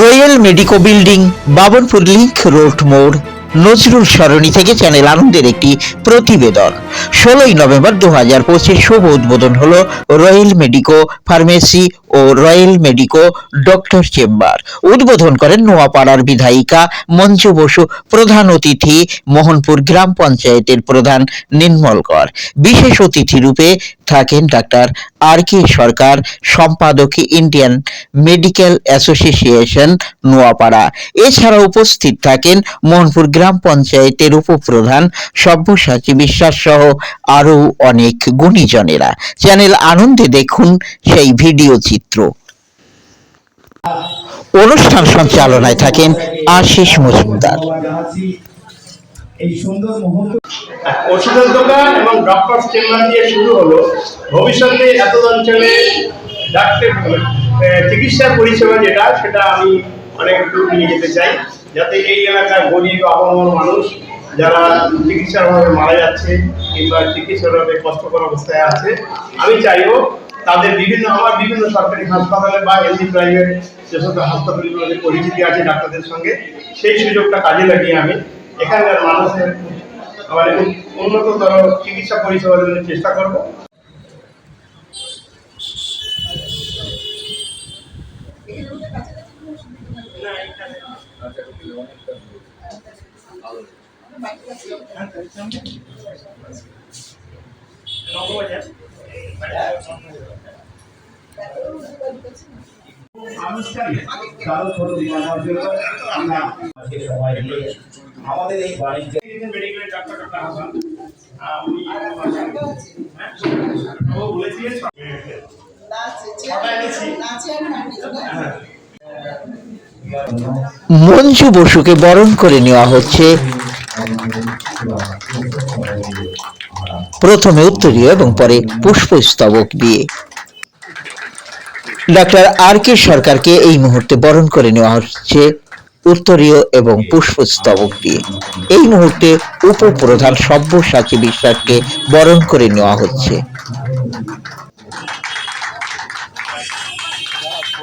royal medico building Babanpur link road মোড় নজরুল সরণি থেকে channel আনন্দের একটি প্রতিবেদন। ষোলোই নভেম্বর দু হাজার পঁচিশ শুভ উদ্বোধন হল রয়্যাল মেডিকো ফার্মেসি ও রয়্যাল মেডিকো ডক্টর চেম্বার। উদ্বোধন করেন নোয়াপাড়ার বিধায়িকা মঞ্জু বসু, প্রধান অতিথি মোহনপুর গ্রাম পঞ্চায়েতের প্রধান নির্মল কর। বিশেষ অতিথি রূপে থাকেন ডাক্তার আর কে সরকার, সম্পাদক ইন্ডিয়ান মেডিকেল অ্যাসোসিয়েশন, নোয়াপাড়া। এছাড়া উপস্থিত থাকেন মোহনপুর গ্রাম পঞ্চায়েতের উপপ্রধান সব্যসাচী বিশ্বাস সহ আরও অনেক গুণীজনেরা। চ্যানেল আনন্দে দেখুন সেই ভিডিও চিত্র। অনুষ্ঠান সঞ্চালনায় থাকেন আশিস মজুমদার। এই সুন্দর মুহূর্ত ওষুধের দোকান এবং ডক্টর চেম্বার দিয়ে শুরু হলো। ভবিষ্যতে এত অঞ্চলে ডাক্তার চিকিৎসা পরিষেবা যেটা, সেটা আমি অনেক দূর নিয়ে যেতে চাই। যাতে এই এলাকার গরিব আবহাওয়ার মানুষ যারা চিকিৎসার অভাবে মারা যাচ্ছে কিংবা চিকিৎসার অভাবে কষ্টকর অবস্থায় আছে, আমি চাইব তাদের বিভিন্ন, আমার বিভিন্ন সরকারি হাসপাতালে বা এমনি প্রাইভেট যে সমস্ত হাসপাতালগুলোতে পরিচিতি আছে ডাক্তারদের সঙ্গে, সেই সুযোগটা কাজে লাগিয়ে আমি এখানকার মানুষের মানে উন্নততর চিকিৎসা পরিষেবার জন্য চেষ্টা করব। আনুষ্ঠানিক কারও আমাদের এই বাণিজ্য মেডিকেলের ডাক্তার ডাক্তার হাসান আমি হ্যাঁ? ও বলেছি ছটা এনেছি হ্যাঁ মঞ্জু বসুকে বরণ করে নেওয়া হচ্ছে। প্রথমে উত্তরীয় এবং পরে পুষ্পস্তবক দিয়ে ডক্টর আর কে সরকারকে এই মুহূর্তে বরণ করে নেওয়া হচ্ছে উত্তরীয় এবং পুষ্পস্তবক দিয়ে এই মুহূর্তে উপপ্রধান সব্যসাচী বিশ্বাসকে বরণ করে নেওয়া হচ্ছে।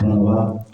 花は